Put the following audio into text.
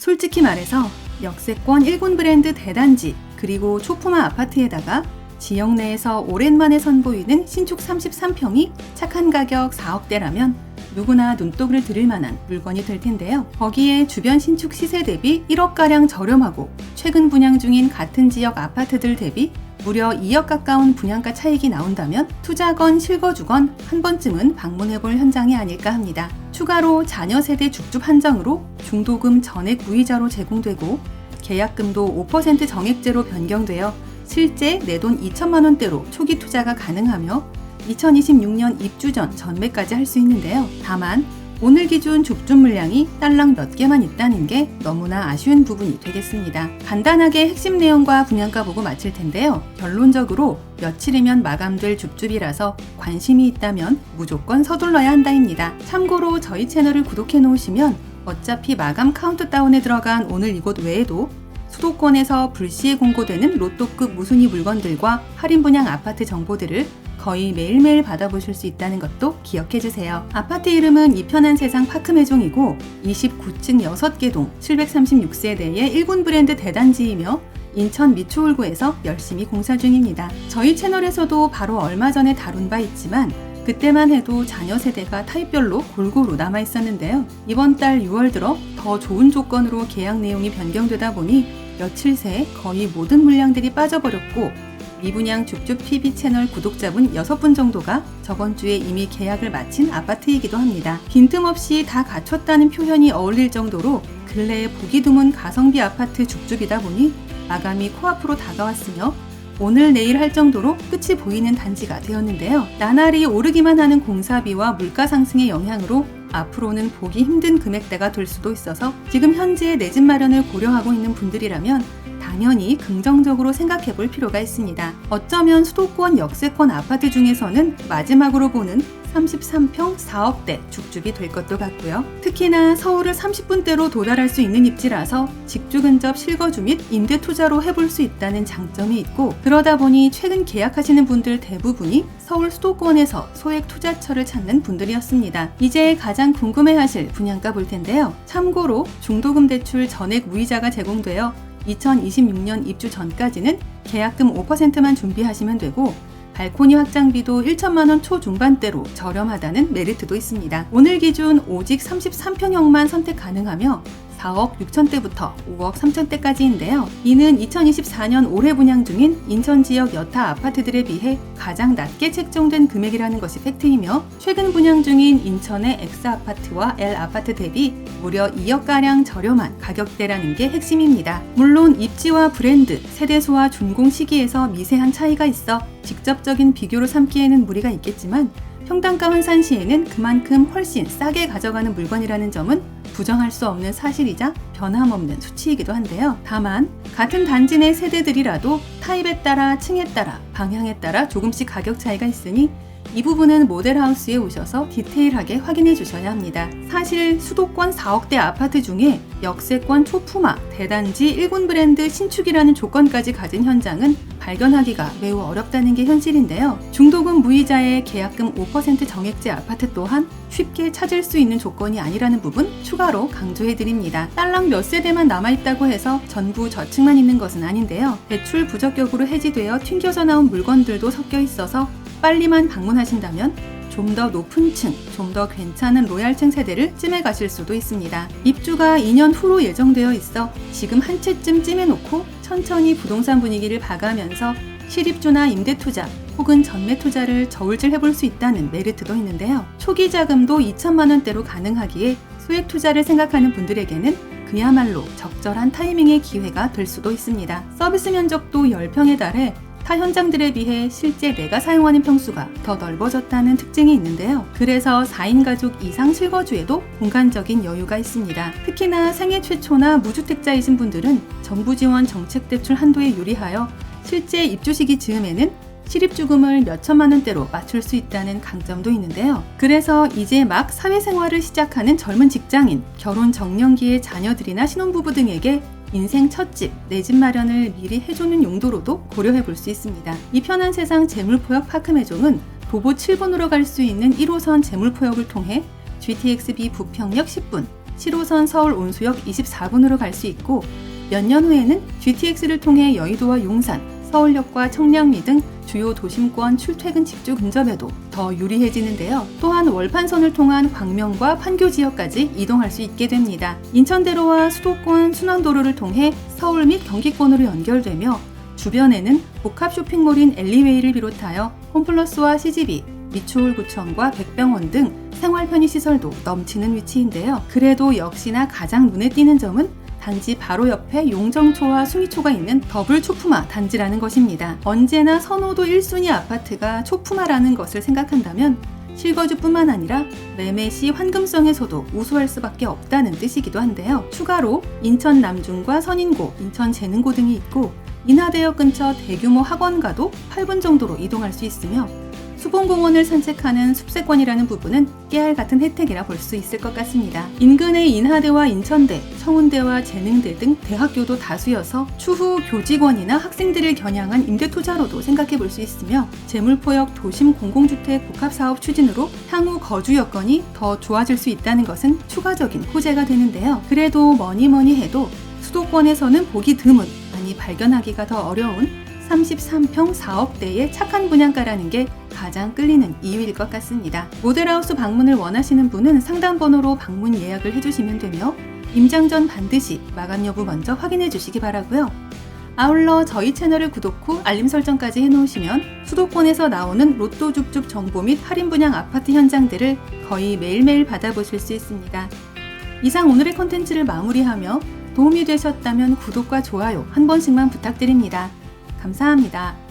솔직히 말해서 역세권 1군 브랜드 대단지 그리고 초품화 아파트에다가 지역 내에서 오랜만에 선보이는 신축 33평이 착한 가격 4억대라면 누구나 눈독을 들일 만한 물건이 될 텐데요. 거기에 주변 신축 시세 대비 1억가량 저렴하고 최근 분양 중인 같은 지역 아파트들 대비 무려 2억 가까운 분양가 차익이 나온다면 투자건 실거주건 한 번쯤은 방문해 볼 현장이 아닐까 합니다. 추가로 자녀 세대 죽줍 한정으로 중도금 전액 무이자로 제공되고 계약금도 5% 정액제로 변경되어 실제 내 돈 2천만 원대로 초기 투자가 가능하며 2026년 입주 전 전매까지 할 수 있는데요. 다만 오늘 기준 줍줍 물량이 딸랑 몇 개만 있다는 게 너무나 아쉬운 부분이 되겠습니다. 간단하게 핵심 내용과 분양가 보고 마칠 텐데요. 결론적으로 며칠이면 마감될 줍줍이라서 관심이 있다면 무조건 서둘러야 한다입니다. 참고로 저희 채널을 구독해 놓으시면 어차피 마감 카운트다운에 들어간 오늘 이곳 외에도 수도권에서 불시에 공고되는 로또급 무순위 물건들과 할인 분양 아파트 정보들을 거의 매일매일 받아보실 수 있다는 것도 기억해 주세요. 아파트 이름은 이 편한 세상 파크매종이고 29층 6개 동 736세대의 1군 브랜드 대단지이며 인천 미추홀구에서 열심히 공사 중입니다. 저희 채널에서도 바로 얼마 전에 다룬 바 있지만 그때만 해도 자녀 세대가 타입별로 골고루 남아 있었는데요. 이번 달 6월 들어 더 좋은 조건으로 계약 내용이 변경되다 보니 며칠 새 거의 모든 물량들이 빠져버렸고 미분양 줍줍 TV 채널 구독자분 6분 정도가 저번 주에 이미 계약을 마친 아파트이기도 합니다. 빈틈없이 다 갖췄다는 표현이 어울릴 정도로 근래에 보기 드문 가성비 아파트 줍줍이다 보니 마감이 코앞으로 다가왔으며 오늘 내일 할 정도로 끝이 보이는 단지가 되었는데요. 나날이 오르기만 하는 공사비와 물가 상승의 영향으로 앞으로는 보기 힘든 금액대가 될 수도 있어서 지금 현재 내 집 마련을 고려하고 있는 분들이라면 당연히 긍정적으로 생각해 볼 필요가 있습니다. 어쩌면 수도권 역세권 아파트 중에서는 마지막으로 보는 33평 4억대 죽죽이 될 것도 같고요. 특히나 서울을 30분대로 도달할 수 있는 입지라서 직주 근접 실거주 및 임대 투자로 해볼 수 있다는 장점이 있고 그러다 보니 최근 계약하시는 분들 대부분이 서울 수도권에서 소액 투자처를 찾는 분들이었습니다. 이제 가장 궁금해하실 분양가 볼 텐데요. 참고로 중도금 대출 전액 무이자가 제공되어 2026년 입주 전까지는 계약금 5%만 준비하시면 되고 발코니 확장비도 1천만 원 초중반대로 저렴하다는 메리트도 있습니다. 오늘 기준 오직 33평형만 선택 가능하며 4억 6천대부터 5억 3천대까지인데요. 이는 2024년 올해 분양 중인 인천 지역 여타 아파트들에 비해 가장 낮게 책정된 금액이라는 것이 팩트이며 최근 분양 중인 인천의 X 아파트와 L 아파트 대비 무려 2억가량 저렴한 가격대라는 게 핵심입니다. 물론 입지와 브랜드, 세대수와 준공 시기에서 미세한 차이가 있어 직접적인 비교로 삼기에는 무리가 있겠지만 평당가 환산 시에는 그만큼 훨씬 싸게 가져가는 물건이라는 점은 부정할 수 없는 사실이자 변함없는 수치이기도 한데요. 다만 같은 단지 내 세대들이라도 타입에 따라 층에 따라 방향에 따라 조금씩 가격 차이가 있으니 이 부분은 모델하우스에 오셔서 디테일하게 확인해 주셔야 합니다. 사실 수도권 4억대 아파트 중에 역세권 초품화, 대단지 1군 브랜드 신축이라는 조건까지 가진 현장은 발견하기가 매우 어렵다는 게 현실인데요. 중도금 무이자의 계약금 5% 정액제 아파트 또한 쉽게 찾을 수 있는 조건이 아니라는 부분 추가로 강조해 드립니다. 딸랑 몇 세대만 남아 있다고 해서 전부 저층만 있는 것은 아닌데요. 대출 부적격으로 해지되어 튕겨져 나온 물건들도 섞여 있어서 빨리만 방문하신다면 좀더 높은 층, 좀 더 괜찮은 로얄층 세대를 찜해 가실 수도 있습니다. 입주가 2년 후로 예정되어 있어 지금 한 채쯤 찜해 놓고 천천히 부동산 분위기를 봐가면서 실입주나 임대 투자 혹은 전매 투자를 저울질 해볼 수 있다는 메리트도 있는데요. 초기 자금도 2천만 원대로 가능하기에 수익 투자를 생각하는 분들에게는 그야말로 적절한 타이밍의 기회가 될 수도 있습니다. 서비스 면적도 10평에 달해 타 현장들에 비해 실제 내가 사용하는 평수가 더 넓어졌다는 특징이 있는데요. 그래서 4인 가족 이상 실거주에도 공간적인 여유가 있습니다. 특히나 생애 최초나 무주택자이신 분들은 정부 지원 정책 대출 한도에 유리하여 실제 입주 시기 즈음에는 실입주금을 몇 천만 원대로 맞출 수 있다는 강점도 있는데요. 그래서 이제 막 사회생활을 시작하는 젊은 직장인, 결혼 정년기의 자녀들이나 신혼부부 등에게 인생 첫 집, 내 집 마련을 미리 해주는 용도로도 고려해 볼 수 있습니다. 이 편한 세상 재물포역 파크매종은 도보 7분으로 갈 수 있는 1호선 재물포역을 통해 GTX-B 부평역 10분, 7호선 서울 온수역 24분으로 갈 수 있고 몇 년 후에는 GTX를 통해 여의도와 용산, 서울역과 청량리 등 주요 도심권 출퇴근 직주 근접에도 더 유리해지는데요. 또한 월판선을 통한 광명과 판교 지역까지 이동할 수 있게 됩니다. 인천대로와 수도권 순환도로를 통해 서울 및 경기권으로 연결되며 주변에는 복합 쇼핑몰인 엘리웨이를 비롯하여 홈플러스와 CGV, 미추홀구청과 백병원 등 생활 편의시설도 넘치는 위치인데요. 그래도 역시나 가장 눈에 띄는 점은 단지 바로 옆에 용정초와 수미초가 있는 더블 초품화 단지라는 것입니다. 언제나 선호도 1순위 아파트가 초품화라는 것을 생각한다면 실거주뿐만 아니라 매매 시 환금성에서도 우수할 수밖에 없다는 뜻이기도 한데요. 추가로 인천 남중과 선인고, 인천 재능고 등이 있고 인하대역 근처 대규모 학원가도 8분 정도로 이동할 수 있으며 수봉공원을 산책하는 숲세권이라는 부분은 깨알 같은 혜택이라 볼 수 있을 것 같습니다. 인근의 인하대와 인천대, 청운대와 재능대 등 대학교도 다수여서 추후 교직원이나 학생들을 겨냥한 임대 투자로도 생각해 볼 수 있으며 재물포역 도심 공공주택 복합 사업 추진으로 향후 거주 여건이 더 좋아질 수 있다는 것은 추가적인 호재가 되는데요. 그래도 뭐니 뭐니 해도 수도권에서는 보기 드문 아니 발견하기가 더 어려운 33평 4억대의 착한 분양가라는 게 가장 끌리는 이유일 것 같습니다. 모델하우스 방문을 원하시는 분은 상담 번호로 방문 예약을 해주시면 되며 임장 전 반드시 마감 여부 먼저 확인해 주시기 바라고요. 아울러 저희 채널을 구독 후 알림 설정까지 해놓으시면 수도권에서 나오는 로또 줍줍 정보 및 할인 분양 아파트 현장들을 거의 매일매일 받아보실 수 있습니다. 이상 오늘의 컨텐츠를 마무리하며 도움이 되셨다면 구독과 좋아요 한 번씩만 부탁드립니다. 감사합니다.